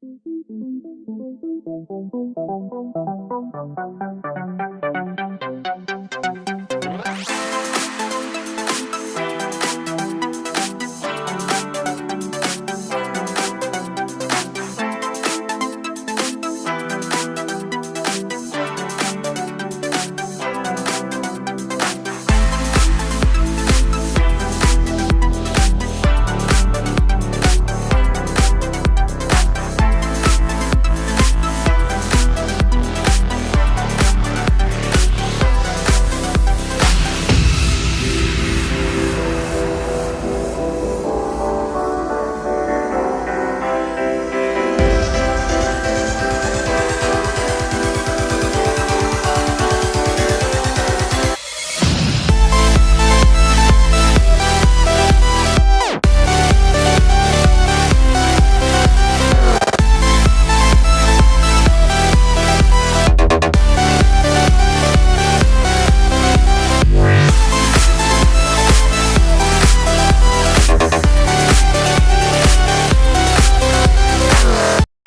Thank you.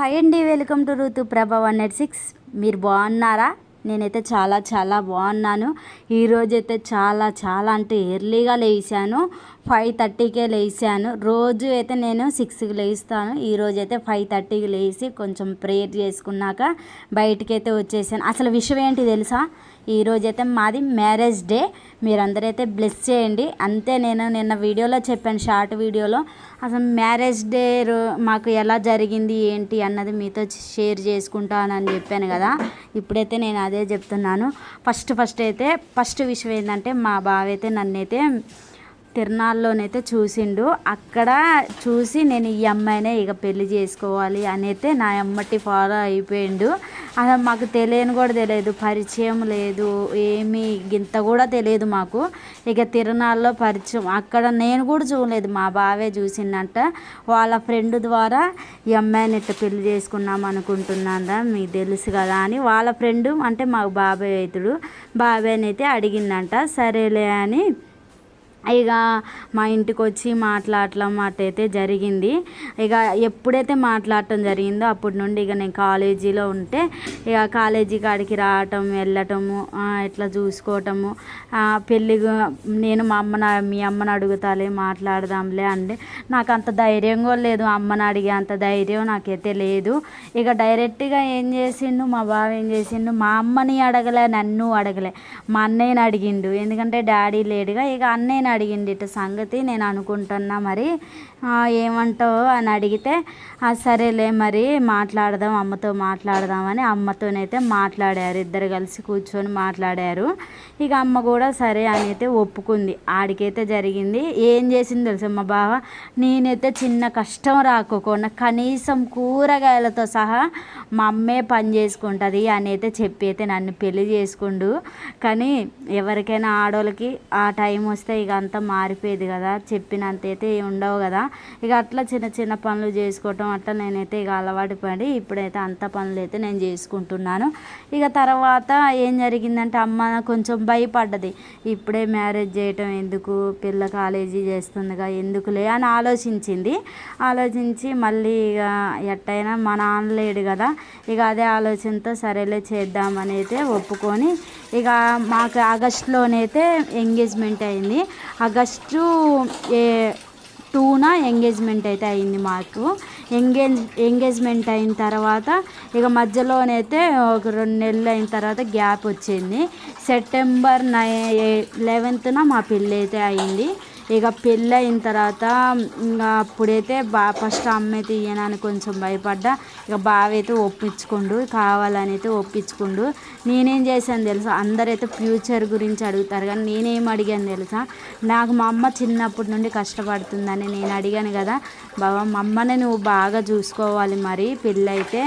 Hi అండి welcome to Ritu Prabha one eight six. మీరు బాగున్నారా? నేనైతే చాలా చాలా బాగున్నాను. ఈరోజైతే చాలా చాలా అంటే ఎర్లీగా లేచాను. ఫైవ్ థర్టీకే లేచాను. రోజు అయితే నేను సిక్స్కి లేస్తాను. ఈరోజు అయితే ఫైవ్ థర్టీకి లేచి కొంచెం ప్రేయర్ చేసుకున్నాక బయటికి అయితే వచ్చేసాను. అసలు విషయం ఏంటి తెలుసా? ఈరోజు అయితే మాది మ్యారేజ్ డే. మీరందరైతే బ్లెస్ చేయండి. అంతే నేను నిన్న వీడియోలో చెప్పాను షార్ట్ వీడియోలో. అసలు మ్యారేజ్ డే రో- మాకు ఎలా జరిగింది ఏంటి అన్నది మీతో షేర్ చేసుకుంటానని చెప్పాను కదా. ఇప్పుడైతే నేను అదే చెప్తున్నాను. ఫస్ట్ ఫస్ట్ అయితే ఫస్ట్ విషయం ఏంటంటే మా బావ అయితే నన్నైతే తిరునాళ్ళలోనైతే చూసిండు. అక్కడ చూసి నేను ఈ అమ్మాయినే ఇక పెళ్ళి చేసుకోవాలి అని అయితే నా అమ్మటి ఫాలో అయిపోయిండు. అసలు మాకు తెలియని కూడా తెలియదు పరిచయం లేదు ఏమీ ఇంత కూడా తెలియదు మాకు. ఇక తిరునాళ్ళలో పరిచయం అక్కడ నేను కూడా చూడలేదు మా బావే చూసిందంట వాళ్ళ ఫ్రెండ్ ద్వారా ఈ అమ్మాయిని ఇట్లా పెళ్ళి చేసుకున్నాం అనుకుంటున్నాందా మీకు తెలుసు కదా అని. వాళ్ళ ఫ్రెండ్ అంటే మాకు బాబాయ్ అవుతుడు. బాబాయ్ని అయితే అడిగిందంట సరేలే అని ఇక మా ఇంటికి వచ్చి మాట్లాడటం అటైతే జరిగింది. ఇక ఎప్పుడైతే మాట్లాడటం జరిగిందో అప్పటి నుండి ఇక నేను కాలేజీలో ఉంటే ఇక కాలేజీ కాడికి రావటం వెళ్ళటము ఇట్లా చూసుకోవటము పెళ్ళి నేను మా అమ్మని మీ అమ్మని అడుగుతాలే మాట్లాడదాంలే అంటే నాకు అంత ధైర్యం కూడా లేదు. అమ్మని అడిగే అంత ధైర్యం నాకైతే లేదు. ఇక డైరెక్ట్గా ఏం చేసిండు మా బావ ఏం చేసిండు మా అమ్మని అడగలే నన్ను అడగలే. మా అన్నయ్యని అడిగిండు. ఎందుకంటే డాడీ లేడుగా ఇక అన్నయ్యని అడిగిండు ఇటు సంగతి నేను అనుకుంటున్నా మరి. ఏమంటావు అని అడిగితే సరేలే మరి మాట్లాడదాం అమ్మతో మాట్లాడదామని అమ్మతోనైతే మాట్లాడారు. ఇద్దరు కలిసి కూర్చొని మాట్లాడారు. ఇక అమ్మ కూడా సరే అని అయితే ఒప్పుకుంది. ఆడికైతే జరిగింది. ఏం చేసింది తెలుసు మా బావ? నేనైతే చిన్న కష్టం రాకోకుండా కనీసం కూరగాయలతో సహా మా అమ్మే పని చేసుకుంటుంది అని అయితే చెప్పి అయితే నన్ను పెళ్ళి చేసుకుండు. కానీ ఎవరికైనా ఆడోళ్ళకి ఆ టైం వస్తే ఇక అంతా మారిపోయేది కదా. చెప్పినంత అయితే ఉండవు కదా. ఇక అట్లా చిన్న చిన్న పనులు చేసుకోవటం అట్లా నేనైతే ఇక అలవాటు పడి ఇప్పుడైతే అంత పనులు అయితే నేను చేసుకుంటున్నాను. ఇక తర్వాత ఏం జరిగిందంటే అమ్మ కొంచెం భయపడ్డది. ఇప్పుడే మ్యారేజ్ చేయటం ఎందుకు? పిల్ల కాలేజీ చేస్తుందిగా ఎందుకులే అని ఆలోచించింది. ఆలోచించి మళ్ళీ ఇక ఎట్టయినా మా నాన్న లేడు కదా ఇక అదే ఆలోచనతో సరేలే చేద్దామని అయితే ఒప్పుకొని ఇక మాకు ఆగస్టులోనైతే ఎంగేజ్మెంట్ అయింది. ఆగస్టు ఏ టూన ఎంగేజ్మెంట్ అయితే అయింది మాకు. ఎంగేజ్ ఎంగేజ్మెంట్ అయిన తర్వాత ఇక మధ్యలోనైతే ఒక రెండు నెలలు అయిన తర్వాత గ్యాప్ వచ్చింది. సెప్టెంబర్ నై లెవెన్త్న మా పెళ్ళి అయితే అయింది. ఇక పెళ్ళి అయిన తర్వాత ఇంకా అప్పుడైతే బా ఫస్ట్ అమ్మ అయితే ఇయ్యనని కొంచెం భయపడ్డా. ఇక బావ అయితే ఒప్పించుకుండు కావాలని అయితే ఒప్పించుకుండు. నేనేం చేశాను తెలుసా? అందరైతే ఫ్యూచర్ గురించి అడుగుతారు కానీ నేనేం అడిగాను తెలుసా? నాకు మా అమ్మ చిన్నప్పటి నుండి కష్టపడుతుందని నేను అడిగాను కదా. బాబా మా అమ్మని నువ్వు బాగా చూసుకోవాలి మరి పెళ్ళి అయితే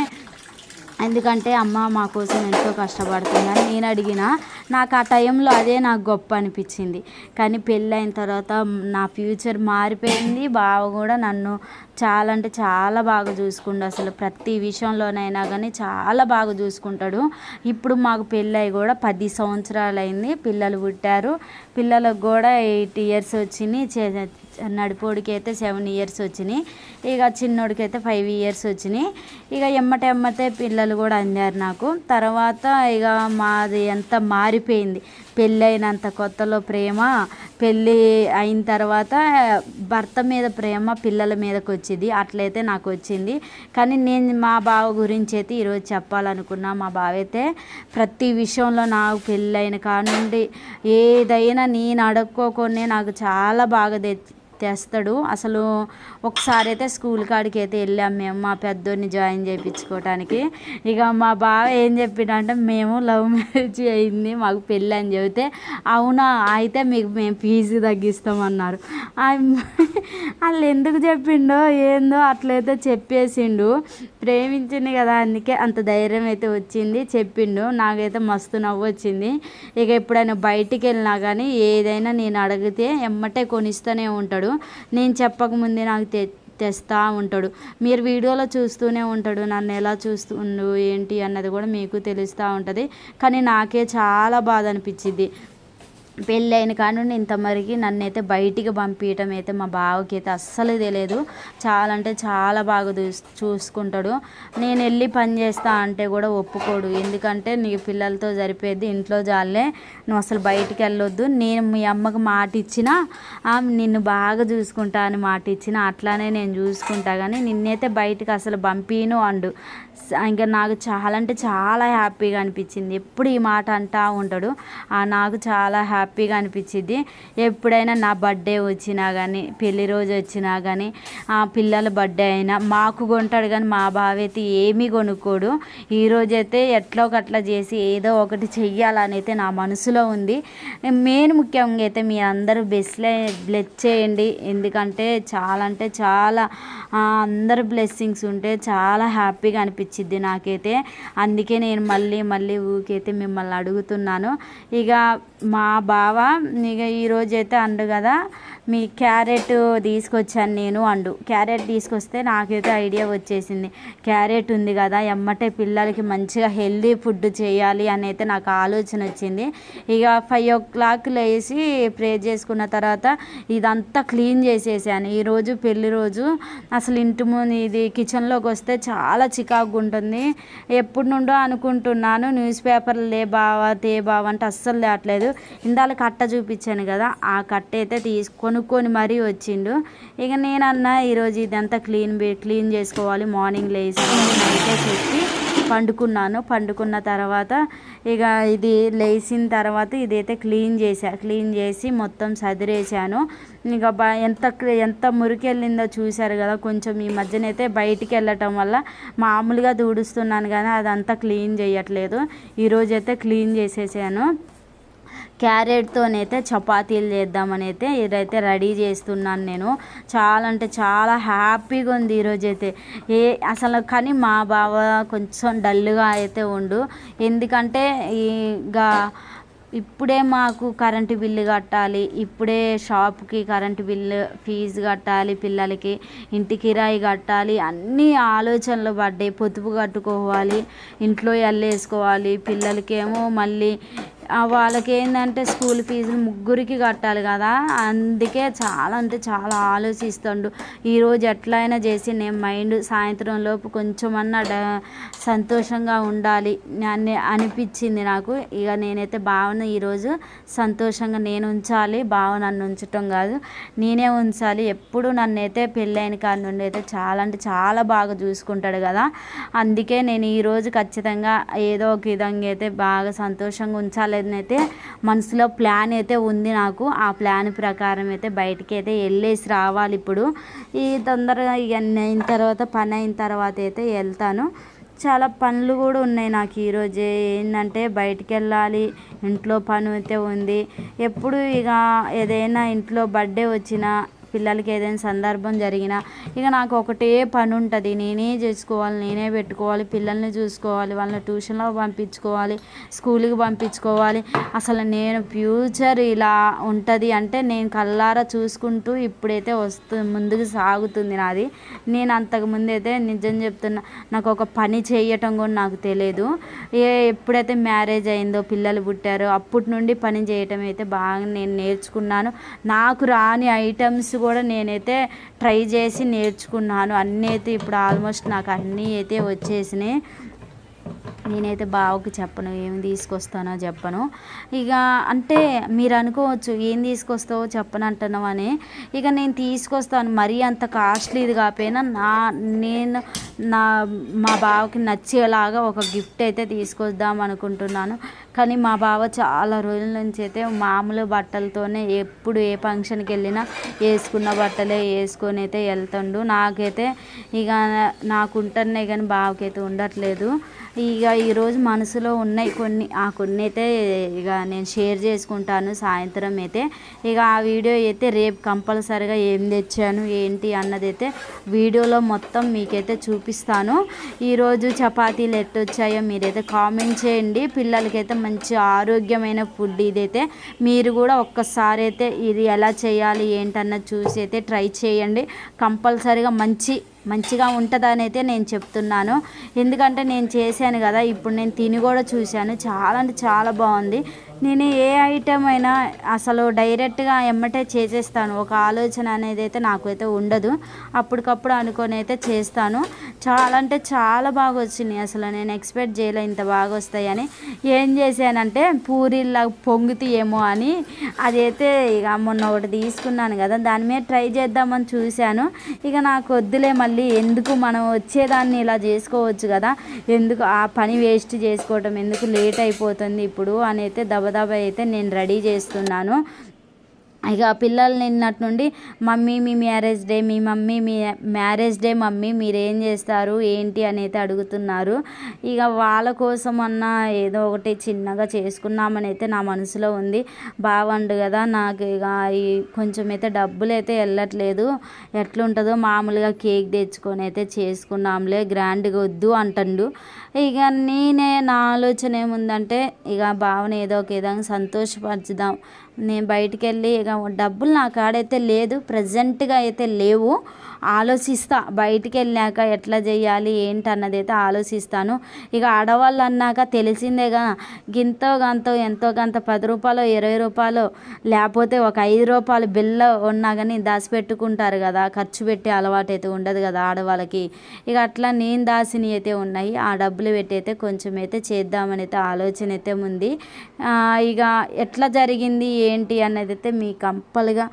ఎందుకంటే అమ్మ మా కోసం ఎంతో కష్టపడుతుందని నేను అడిగిన. నాకు ఆ టైంలో అదే నాకు గొప్ప అనిపించింది. కానీ పెళ్ళైన తర్వాత నా ఫ్యూచర్ మారిపోయింది. బావ కూడా నన్ను చాలా అంటే చాలా బాగా చూసుకుండు. అసలు ప్రతి విషయంలోనైనా కానీ చాలా బాగా చూసుకుంటాడు. ఇప్పుడు మాకు పెళ్ళై కూడా పది సంవత్సరాలు అయింది పిల్లలు పుట్టారు. పిల్లలకు కూడా ఎయిట్ ఇయర్స్ వచ్చింది. చే- నడిపోడికి అయితే సెవెన్ ఇయర్స్ వచ్చినాయి. ఇక చిన్నోడికి అయితే ఫైవ్ ఇయర్స్ వచ్చినాయి. ఇక ఎమ్మట ఎమ్మటే పిల్లలు కూడా అందారు నాకు. తర్వాత ఇక మాది ఎంత మారిపోయింది. పెళ్ళి అయినంత కొత్తలో ప్రేమ పెళ్ళి అయిన తర్వాత భర్త మీద ప్రేమ పిల్లల మీదకి వచ్చింది. అట్లయితే నాకు వచ్చింది. కానీ నేను మా బావ గురించి అయితే ఈరోజు చెప్పాలనుకున్నా. మా బావ అయితే ప్రతి విషయంలో నాకు పెళ్ళైన కానుండి ఏదైనా నేను అడుక్కోకుండా నాకు చాలా బాగా తె- తెస్తాడు అసలు ఒకసారి అయితే స్కూల్ కాడికి అయితే వెళ్ళాం మేము మా పెద్దోడిని జాయిన్ చేయించుకోవటానికి. ఇక మా బావ ఏం చెప్పిండంటే మేము లవ్ మ్యారేజ్ అయింది మాకు పెళ్ళి అని చెబితే అవునా అయితే మీకు మేము ఫీజు తగ్గిస్తామన్నారు. వాళ్ళు ఎందుకు చెప్పిండో ఏందో అట్లయితే చెప్పేసిండు. ప్రేమించింది కదా అందుకే అంత ధైర్యం అయితే వచ్చింది చెప్పిండు. నాకైతే మస్తు నవ్వు వచ్చింది. ఇక ఎప్పుడైనా బయటికి వెళ్ళినా కానీ ఏదైనా నేను అడిగితే ఎమ్మటే కొనిస్తూనే ఉంటాడు. నేను చెప్పకముందే నాకు తె తెస్తా ఉంటాడు మీరు వీడియోలో చూస్తూనే ఉంటాడు నన్ను ఎలా చూస్తుండు ఏంటి అన్నది కూడా మీకు తెలుస్తూ ఉంటుంది. కానీ నాకే చాలా బాధ అనిపించింది పెళ్ళి అయిన కానుండి ఇంతవరకు నన్ను అయితే బయటికి పంపించడం అయితే మా బావకి అయితే అస్సలు తెలియదు. చాలా అంటే చాలా బాగా చూస్ చూసుకుంటాడు. నేను వెళ్ళి పని చేస్తా అంటే కూడా ఒప్పుకోడు. ఎందుకంటే నీ పిల్లలతో సరిపోయేది ఇంట్లో జాలే. నువ్వు అసలు బయటికి వెళ్ళొద్దు. నేను మీ అమ్మకి మాట ఇచ్చినా నిన్ను బాగా చూసుకుంటా అని మాట ఇచ్చిన అట్లానే నేను చూసుకుంటా కానీ నిన్నైతే బయటికి అసలు పంపిను అండు. ఇంకా నాకు చాలా అంటే చాలా హ్యాపీగా అనిపించింది. ఎప్పుడు ఈ మాట అంటా ఉంటాడు. నాకు చాలా హ్యాపీగా అనిపించింది. ఎప్పుడైనా నా బర్త్డే వచ్చినా కానీ పెళ్ళి రోజు వచ్చినా కానీ ఆ పిల్లల బర్త్డే అయినా మాకు కొంటాడు కానీ మా బావ అయితే ఏమీ కొనుక్కోడు. ఈ రోజైతే ఎట్లో ఒకట్లా చేసి ఏదో ఒకటి చెయ్యాలని అయితే నా మనసులో ఉంది. మెయిన్ ముఖ్యంగా అయితే మీ అందరూ బెస్లే బ్లెస్ చేయండి. ఎందుకంటే చాలా అంటే చాలా అందరు బ్లెస్సింగ్స్ ఉంటే చాలా హ్యాపీగా అనిపించిద్ది నాకైతే. అందుకే నేను మళ్ళీ మళ్ళీ ఊకైతే మిమ్మల్ని అడుగుతున్నాను. ఇక మా బావ ఇక ఈరోజైతే అండు కదా. మీ క్యారెట్ తీసుకొచ్చాను నేను అండు. క్యారెట్ తీసుకొస్తే నాకైతే ఐడియా వచ్చేసింది. క్యారెట్ ఉంది కదా ఎమ్మటే పిల్లలకి మంచిగా హెల్దీ ఫుడ్ చేయాలి అని అయితే నాకు ఆలోచన వచ్చింది. ఇక ఫైవ్ ఓ క్లాక్ లేచి ప్రే చేసుకున్న తర్వాత ఇదంతా క్లీన్ చేసేసాను. ఈరోజు పెళ్ళి రోజు. అసలు ఇంటి ముందు ఇది కిచెన్లోకి వస్తే చాలా చికాకుగా ఉంటుంది. ఎప్పటి నుండో అనుకుంటున్నాను న్యూస్ పేపర్లు లే బావా తే బావా అంటే అస్సలు లేట్లేదు ఇందాక కట్ట చూపించాను కదా ఆ కట్ట అయితే తీసుకొని కొనుక్కొని మరీ వచ్చిండు. ఇక నేనన్నా ఈరోజు ఇదంతా క్లీన్ క్లీన్ చేసుకోవాలి. మార్నింగ్ లేచి అయితే చెప్పి పండుకున్నాను. పండుకున్న తర్వాత ఇక ఇది లేచిన తర్వాత ఇదైతే క్లీన్ చేసా క్లీన్ చేసి మొత్తం సదిరేసాను ఇక ఎంత ఎంత మురికి వెళ్ళిందో చూశారు కదా. కొంచెం ఈ మధ్యనైతే బయటికి వెళ్ళటం వల్ల మామూలుగా దూడుస్తున్నాను కానీ అదంతా క్లీన్ చేయట్లేదు. ఈరోజైతే క్లీన్ చేసేసాను. క్యారెట్తోనైతే చపాతీలు చేద్దామని అయితే ఇదైతే రెడీ చేస్తున్నాను నేను. చాలా అంటే చాలా హ్యాపీగా ఉంది ఈరోజైతే. ఏ అసలు కానీ మా బావ కొంచెం డల్గా అయితే ఉండు. ఎందుకంటే ఇక ఇప్పుడే మాకు కరెంటు బిల్లు కట్టాలి. ఇప్పుడే షాప్కి కరెంటు బిల్లు ఫీజు కట్టాలి పిల్లలకి ఇంటి కిరాయి కట్టాలి. అన్ని ఆలోచనలు పడ్డాయి. పొదుపు కట్టుకోవాలి ఇంట్లో ఎల్లేసుకోవాలి పిల్లలకేమో మళ్ళీ వాళ్ళకి ఏంటంటే స్కూల్ ఫీజులు ముగ్గురికి కట్టాలి కదా. అందుకే చాలా అంటే చాలా ఆలోచిస్తుండు. ఈరోజు ఎట్లయినా చేసి నేను మైండ్ సాయంత్రం లోపు కొంచెమన్నా డ సంతోషంగా ఉండాలి అని అనిపించింది నాకు. ఇక నేనైతే భావన ఈరోజు సంతోషంగా నేను ఉంచాలి భావ నన్ను ఉంచటం కాదు. నేనే ఉంచాలి. ఎప్పుడు నన్ను అయితే పెళ్ళైన కాడి నుండి అయితే చాలా అంటే చాలా బాగా చూసుకుంటాడు కదా. అందుకే నేను ఈరోజు ఖచ్చితంగా ఏదో ఒక విధంగా అయితే బాగా సంతోషంగా ఉంచాలి. అయితే మనసులో ప్లాన్ అయితే ఉంది నాకు. ఆ ప్లాన్ ప్రకారం అయితే బయటికి అయితే వెళ్ళేసి రావాలి ఇప్పుడు. ఈ తొందరగా ఇవన్నీ అయిన తర్వాత పని అయిన తర్వాత అయితే వెళ్తాను. చాలా పనులు కూడా ఉన్నాయి నాకు ఈరోజు ఏంటంటే బయటికి వెళ్ళాలి. ఇంట్లో పని అయితే ఉంది. ఎప్పుడు ఇక ఏదైనా ఇంట్లో బర్త్డే వచ్చినా పిల్లలకి ఏదైనా సందర్భం జరిగినా ఇక నాకు ఒకటే పని ఉంటుంది నేనే చేసుకోవాలి నేనే పెట్టుకోవాలి పిల్లల్ని చూసుకోవాలి వాళ్ళని ట్యూషన్లో పంపించుకోవాలి స్కూల్కి పంపించుకోవాలి. అసలు నేను ఫ్యూచర్ ఇలా ఉంటుంది అంటే నేను కల్లారా చూసుకుంటూ ఇప్పుడైతే వస్తు ముందుకు సాగుతుంది నాది. నేను అంతకు ముందు అయితే నిజం చెప్తున్నా నాకు ఒక పని చేయటం కూడా నాకు తెలియదు ఏ ఎప్పుడైతే మ్యారేజ్ అయిందో పిల్లలు పుట్టారో అప్పటి నుండి పని చేయటం అయితే బాగా నేను నేర్చుకున్నాను. నాకు రాని ఐటమ్స్ కూడా నేనైతే ట్రై చేసి నేర్చుకున్నాను. అన్నీ అయితే ఇప్పుడు ఆల్మోస్ట్ నాకు అన్నీ అయితే వచ్చేసినాయి. నేనైతే బావకి చెప్పను ఏం తీసుకొస్తానో చెప్పను. ఇక అంటే మీరు అనుకోవచ్చు ఏం తీసుకొస్తావో చెప్పను అంటున్నావు అని. ఇక నేను తీసుకొస్తాను మరీ అంత కాస్ట్లీది కాకపోయినా నా నేను నా మా బావకి నచ్చేలాగా ఒక గిఫ్ట్ అయితే తీసుకొద్దాం అనుకుంటున్నాను. కానీ మా బావ చాలా రోజుల నుంచి అయితే మామూలు బట్టలతోనే ఎప్పుడు ఏ ఫంక్షన్కి వెళ్ళినా వేసుకున్న బట్టలే వేసుకొని అయితే వెళ్తుండు. నాకైతే ఇక నాకు ఉంటున్నాయి కానీ బావకైతే ఉండట్లేదు. ఇక ఈరోజు మనసులో ఉన్నాయి కొన్ని ఆ కొన్ని అయితే ఇక నేను షేర్ చేసుకుంటాను సాయంత్రం అయితే. ఇక ఆ వీడియో అయితే రేపు కంపల్సరిగా ఏం తెచ్చాను ఏంటి అన్నది అయితే వీడియోలో మొత్తం మీకైతే చూపిస్తాను. ఈరోజు చపాతీలు ఎట్టొచ్చాయో మీరైతే కామెంట్ చేయండి. పిల్లలకైతే మంచి ఆరోగ్యమైన ఫుడ్ ఇదైతే మీరు కూడా ఒక్కసారి అయితే ఇది ఎలా చేయాలి ఏంటన్నది చూసి అయితే ట్రై చేయండి. కంపల్సరిగా మంచి మంచిగా ఉంటుందని అయితే నేను చెప్తున్నాను. ఎందుకంటే నేను చేశాను కదా ఇప్పుడు నేను తిని కూడా చూశాను. చాలా అంటే చాలా బాగుంది. నేను ఏ ఐటెం అయినా అసలు డైరెక్ట్గా ఎమ్మటే చేసేస్తాను. ఒక ఆలోచన అనేది అయితే నాకైతే ఉండదు. అప్పటికప్పుడు అనుకొని అయితే చేస్తాను. చాలా అంటే చాలా బాగా వచ్చినాయి. అసలు నేను ఎక్స్పెక్ట్ చేయలే ఇంత బాగా వస్తాయని. ఏం చేశానంటే పూరీలా పొంగుతాయేమో అని అదైతే ఇక మొన్న ఒకటి తీసుకున్నాను కదా దాని మీద ట్రై చేద్దామని చూశాను. ఇక నాకు వద్దులే మళ్ళీ. ఎందుకు మనం వచ్చేదాన్ని ఇలా చేసుకోవచ్చు కదా? ఎందుకు ఆ పని వేస్ట్ చేసుకోవటం? ఎందుకు లేట్ అయిపోతుంది ఇప్పుడు? అని అయితే దబదబ అయితే నేను రెడీ చేస్తున్నాను. ఇక పిల్లలు నిన్నటి నుండి మమ్మీ మీ మ్యారేజ్ డే మీ మమ్మీ మీ మ్యారేజ్ డే మమ్మీ మీరేం చేస్తారు? ఏంటి? అనేది అడుగుతున్నారు. ఇక వాళ్ళ కోసం అన్న ఏదో ఒకటి చిన్నగా చేసుకున్నామని అయితే నా మనసులో ఉంది. బాగుండు కదా నాకు ఇక ఈ కొంచెం అయితే డబ్బులు అయితే వెళ్ళట్లేదు ఎట్లుంటుందో మామూలుగా కేక్ తెచ్చుకొని అయితే చేసుకున్నాంలే గ్రాండ్గా వద్దు అంటుండు. ఇక నేనే నా ఆలోచన ఏముందంటే ఇక భావన ఏదో ఒక విధంగా సంతోషపరచుదాం. నేను బయటికి వెళ్ళి ఇక డబ్బులు నా కాడైతే లేదు ప్రజెంట్గా అయితే లేవు. ఆలోచిస్తా బయటికి వెళ్ళాక ఎట్లా చేయాలి ఏంటి అన్నది అయితే ఆలోచిస్తాను. ఇక ఆడవాళ్ళు అన్నాక తెలిసిందేగా గింతో గంతో ఎంతో గంత పది రూపాయలు ఇరవై రూపాయలు లేకపోతే ఒక ఐదు రూపాయలు బిల్ల ఉన్నా కానీ దాచిపెట్టుకుంటారు కదా ఖర్చు పెట్టే అలవాటు అయితే ఉండదు కదా ఆడవాళ్ళకి. ఇక అట్లా నేను దాసిని అయితే ఉన్నాయి ఆ డబ్బులు పెట్టి అయితే కొంచెం అయితే చేద్దామని అయితే ఆలోచన అయితే ఉంది. ఇక ఎట్లా జరిగింది ఏంటి అన్నది అయితే మీ కంపల్గా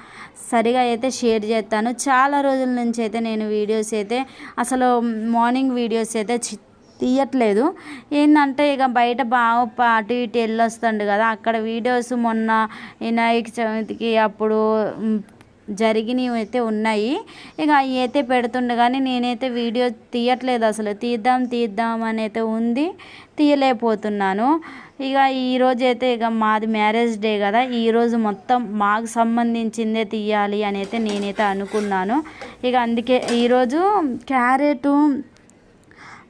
సరిగా అయితే షేర్ చేస్తాను. చాలా రోజుల నుంచి అయితే నేను వీడియోస్ అయితే అసలు మార్నింగ్ వీడియోస్ అయితే తీయట్లేదు. ఏంటంటే ఇక బయట బాగా అటు ఇటు వెళ్ళొస్తుండు కదా అక్కడ వీడియోస్ మొన్న వినాయక చవితికి అప్పుడు జరిగినవి అయితే ఉన్నాయి. ఇక అవి అయితే పెడుతుండే కానీ నేనైతే వీడియో తీయట్లేదు అసలు. తీద్దాం తీద్దాం అని అయితే ఉంది. తీయలేకపోతున్నాను. ఇక ఈరోజు అయితే ఇక మాది మ్యారేజ్ డే కదా ఈరోజు మొత్తం మాకు సంబంధించిందే తీయాలి అని అయితే నేనైతే అనుకున్నాను. ఇక అందుకే ఈరోజు క్యారెటు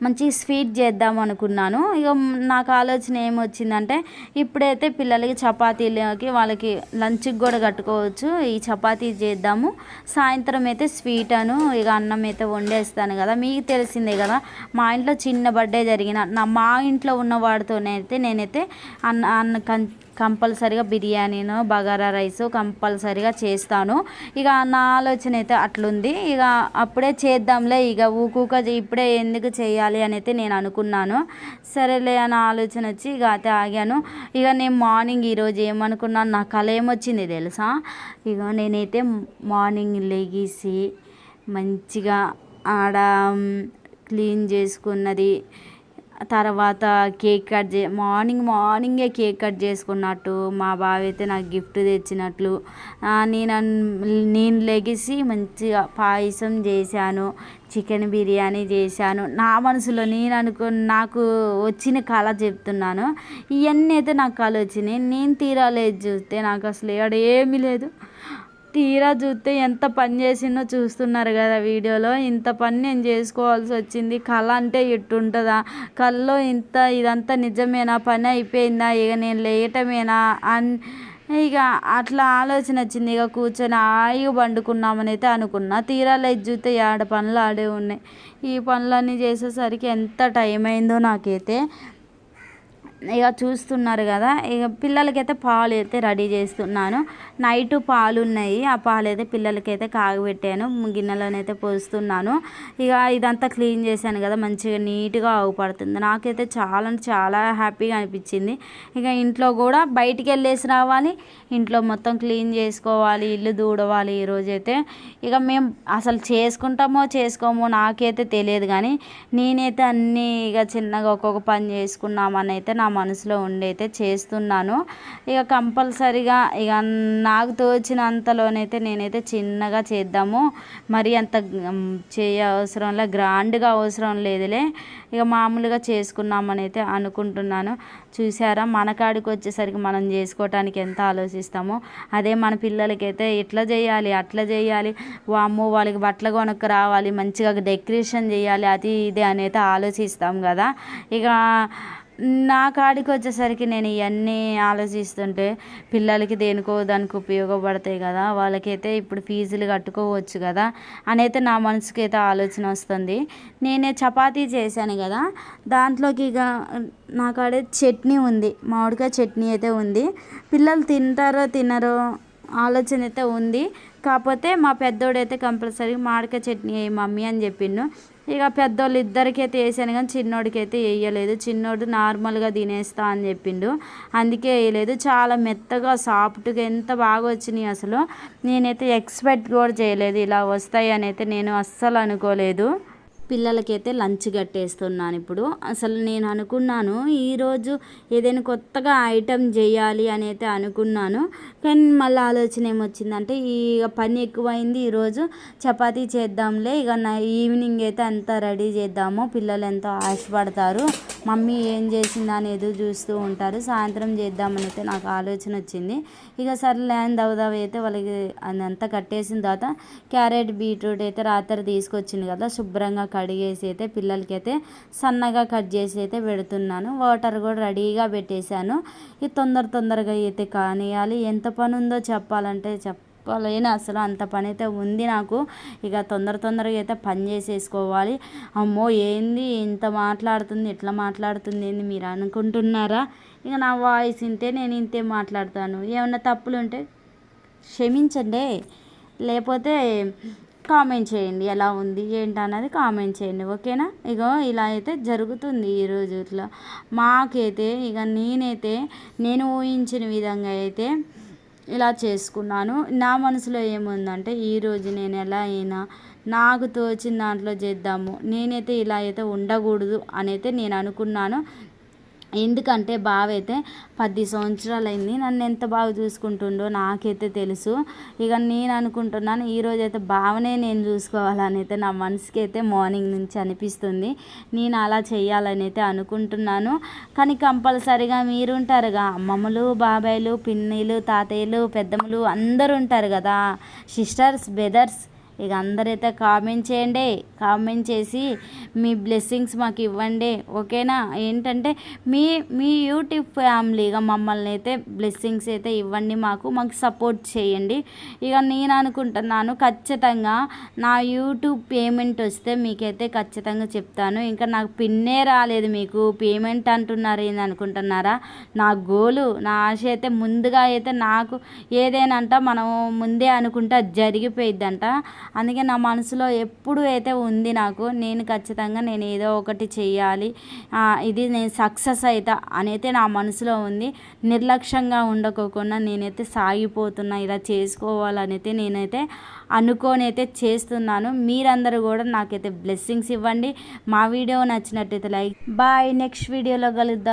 మంచి స్వీట్ చేద్దాం అనుకున్నాను. ఇక నాకు ఆలోచన ఏమొచ్చిందంటే ఇప్పుడైతే పిల్లలకి చపాతీలకి వాళ్ళకి లంచ్కి కూడా కట్టుకోవచ్చు. ఈ చపాతీ చేద్దాము. సాయంత్రం అయితే స్వీట్ అను ఇక అన్నం అయితే వండేస్తాను కదా. మీకు తెలిసిందే కదా మా ఇంట్లో చిన్న బర్త్డే జరిగిన నా మా ఇంట్లో ఉన్న వాడితోనైతే నేనైతే అన్న అన్న కంపల్సరిగా బిర్యానీను బగారా రైస్ కంపల్సరిగా చేస్తాను. ఇక నా ఆలోచన అయితే అట్లుంది. ఇక అప్పుడే చేద్దాంలే. ఇక ఊకూక ఇప్పుడే ఎందుకు చేయాలి అని అయితే నేను అనుకున్నాను. సరేలే అని ఆలోచన వచ్చి ఇక అయితే ఆగాను. ఇక నేను మార్నింగ్ ఈరోజు ఏమనుకున్నాను? నా కళ ఏమొచ్చింది తెలుసా? ఇక నేనైతే మార్నింగ్ లెగిసి మంచిగా ఆడ క్లీన్ చేసుకున్నది తర్వాత కేక్ కట్ చే మార్నింగ్ మార్నింగే కేక్ కట్ చేసుకున్నట్టు మా బావ అయితే నాకు గిఫ్ట్ తెచ్చినట్లు. నేను నేను లెగిసి మంచిగా పాయసం చేశాను చికెన్ బిర్యానీ చేశాను. నా మనసులో నేను అనుకు నాకు వచ్చిన కళ చెప్తున్నాను. ఇవన్నీ అయితే నాకు కళ వచ్చినాయి. నేను తీరాలేదు చూస్తే నాకు అసలు ఏడ ఏమీ లేదు. తీరా చూస్తే ఎంత పని చేసిందో చూస్తున్నారు కదా వీడియోలో. ఇంత పని నేను చేసుకోవాల్సి వచ్చింది. కళ అంటే ఇట్టుంటుందా కళ్ళలో ఇంత ఇదంతా నిజమేనా? పని అయిపోయిందా? ఇక నేను లేయటమేనా? అన్ ఇక అట్లా ఆలోచన వచ్చింది. ఇక కూర్చొని హాయిగా పండుకున్నామని అయితే అనుకున్నా. తీరా లేదు చూస్తే ఆడ పనులు ఆడే ఉన్నాయి. ఈ పనులన్నీ చేసేసరికి ఎంత టైం అయిందో నాకైతే. ఇక చూస్తున్నారు కదా. ఇక పిల్లలకైతే పాలు అయితే రెడీ చేస్తున్నాను. నైట్ పాలు ఉన్నాయి ఆ పాలు అయితే పిల్లలకైతే కాగబెట్టాను. గిన్నెలోనైతే పోస్తున్నాను. ఇక ఇదంతా క్లీన్ చేశాను కదా మంచిగా నీట్గా ఆగుపడుతుంది నాకైతే చాలా చాలా హ్యాపీగా అనిపించింది. ఇక ఇంట్లో కూడా బయటికి వెళ్ళేసి రావాలి. ఇంట్లో మొత్తం క్లీన్ చేసుకోవాలి. ఇల్లు దూడవాలి ఈరోజైతే ఇక మేము అసలు చేసుకుంటామో చేసుకోమో నాకైతే తెలియదు కానీ నేనైతే అన్నీ ఇక చిన్నగా ఒక్కొక్క పని చేసుకున్నామని అయితే నా మనసులో ఉండి అయితే చేస్తున్నాను. ఇక కంపల్సరిగా ఇక నాకు తోచినంతలోనైతే నేనైతే చిన్నగా చేద్దాము. మరి అంత చేయ అవసరంలా గ్రాండ్గా అవసరం లేదులే. ఇక మామూలుగా చేసుకున్నామని అయితే అనుకుంటున్నాను. చూసారా మన కాడికి వచ్చేసరికి మనం చేసుకోవటానికి ఎంత ఆలోచిస్తామో. అదే మన పిల్లలకైతే ఇట్లా చేయాలి అట్లా చేయాలి. వామ్మో వాళ్ళకి బట్టలు కొనుక్క రావాలి మంచిగా డెకరేషన్ చేయాలి అది ఇది అనేది ఆలోచిస్తాం కదా. ఇక నా కాడికి వచ్చేసరికి నేను ఇవన్నీ ఆలోచిస్తుంటే పిల్లలకి దేనికో దానికి ఉపయోగపడతాయి కదా. వాళ్ళకైతే ఇప్పుడు ఫీజులు కట్టుకోవచ్చు కదా అని అయితే నా మనసుకి అయితే ఆలోచన వస్తుంది. నేనే చపాతీ చేశాను కదా. దాంట్లోకి ఇక నా కాడే చట్నీ ఉంది. మామిడికాయ చట్నీ అయితే ఉంది. పిల్లలు తింటారో తినరో ఆలోచన అయితే ఉంది. కాకపోతే మా పెద్దోడైతే కంపల్సరీ మామిడికాయ చట్నీ వేయి మమ్మీ అని చెప్పిండు. ఇక పెద్దోళ్ళు ఇద్దరికి అయితే వేసాను కానీ చిన్నోడికి అయితే వేయలేదు. చిన్నోడు నార్మల్గా తినేస్తా అని చెప్పిండు. అందుకే వేయలేదు. చాలా మెత్తగా సాఫ్ట్గా ఎంత బాగా వచ్చినాయి అసలు. నేనైతే ఎక్స్పెక్ట్ కూడా చేయలేదు. ఇలా వస్తాయి అని అయితే నేను అస్సలు అనుకోలేదు. పిల్లలకైతే లంచ్ కట్టేస్తున్నాను ఇప్పుడు. అసలు నేను అనుకున్నాను ఈరోజు ఏదైనా కొత్తగా ఐటెం చేయాలి అని అయితే అనుకున్నాను. కానీ మళ్ళీ ఆలోచన ఏమొచ్చిందంటే ఈ పని ఎక్కువైంది ఈరోజు చపాతీ చేద్దాంలే ఇక నా ఈవినింగ్ అయితే అంతా రెడీ చేద్దాము పిల్లలు ఎంతో ఆశపడతారు. మమ్మీ ఏం చేసిందా అని ఎదురు చూస్తూ ఉంటారు సాయంత్రం చేద్దామని అయితే నాకు ఆలోచన వచ్చింది. ఇక సరే ల్యాండ్ దవదవ అయితే వాళ్ళకి అదంతా కట్టేసిన తర్వాత క్యారెట్ బీట్రూట్ అయితే రాత్రి తీసుకొచ్చింది కదా శుభ్రంగా కడిగేసి అయితే పిల్లలకి అయితే సన్నగా కట్ చేసి అయితే పెడుతున్నాను. వాటర్ కూడా రెడీగా పెట్టేశాను. ఇది తొందర తొందరగా అయితే కానియాలి ఎంత పని ఉందో చెప్పాలంటే చెప్ చెప్పలేను అసలు అంత పని అయితే ఉంది నాకు. ఇక తొందర తొందరగా అయితే పని చేసేసుకోవాలి. అమ్మో ఏంది ఇంత మాట్లాడుతుంది ఎట్లా మాట్లాడుతుంది ఏంది మీరు అనుకుంటున్నారా? ఇక నా వాయిస్ ఇంతే నేను ఇంతే మాట్లాడతాను. ఏమైనా తప్పులు ఉంటే క్షమించండి. లేకపోతే కామెంట్ చేయండి ఎలా ఉంది ఏంటి అన్నది కామెంట్ చేయండి ఓకేనా? ఇగో ఇలా అయితే జరుగుతుంది ఈరోజు ఇట్లా. మాకైతే ఇక నేనైతే నేను ఊహించిన విధంగా అయితే ఇలా చేసుకున్నాను. నా మనసులో ఏముందంటే ఈరోజు నేను ఎలా అయినా నాకు తోచిన దాంట్లో చేద్దాము. నేనైతే ఇలా అయితే ఉండకూడదు అని అయితే నేను అనుకున్నాను. ఎందుకంటే బావ అయితే పది సంవత్సరాలు అయింది నన్ను ఎంత బాగా చూసుకుంటుండో నాకైతే తెలుసు. ఇక నేను అనుకుంటున్నాను ఈరోజు అయితే బావనే నేను చూసుకోవాలని అయితే నా మనసుకి అయితే మార్నింగ్ నుంచి అనిపిస్తుంది. నేను అలా చేయాలని అయితే అనుకుంటున్నాను. కానీ కంపల్సరిగా మీరు ఉంటారుగా అమ్మమ్మలు బాబాయ్లు పిన్నిలు తాతయ్యలు పెద్దమ్మలు అందరు ఉంటారు కదా. సిస్టర్స్ బ్రదర్స్ ఇక అందరైతే కామెంట్ చేయండి. కామెంట్ చేసి మీ బ్లెస్సింగ్స్ మాకు ఇవ్వండి. ఓకేనా? ఏంటంటే మీ మీ యూట్యూబ్ ఫ్యామిలీగా మమ్మల్ని అయితే బ్లెస్సింగ్స్ అయితే ఇవ్వండి మాకు. మాకు సపోర్ట్ చేయండి. ఇక నేను అనుకుంటున్నాను ఖచ్చితంగా నా యూట్యూబ్ పేమెంట్ వస్తే మీకైతే ఖచ్చితంగా చెప్తాను. ఇంకా నాకు పిన్నే రాలేదు మీకు. పేమెంట్ అంటున్నారు ఏంది అనుకుంటున్నారా? నా గోలు నా ఆశ అయితే ముందుగా అయితే నాకు ఏదైనా అంట మనం ముందే అనుకుంటే అది జరిగిపోయిద్దంట. అందుకే నా మనసులో ఎప్పుడు అయితే ఉంది నాకు నేను ఖచ్చితంగా నేను ఏదో ఒకటి చేయాలి ఇది నేను సక్సెస్ అవుతా అనైతే నా మనసులో ఉంది. నిర్లక్ష్యంగా ఉండకోకుండా నేనైతే సాగిపోతున్నా ఇలా చేసుకోవాలనైతే నేనైతే అనుకోని అయితే చేస్తున్నాను. మీరందరూ కూడా నాకైతే బ్లెస్సింగ్స్ ఇవ్వండి. మా వీడియో నచ్చినట్టయితే లైక్ బాయ్ నెక్స్ట్ వీడియోలో కలుద్దాం.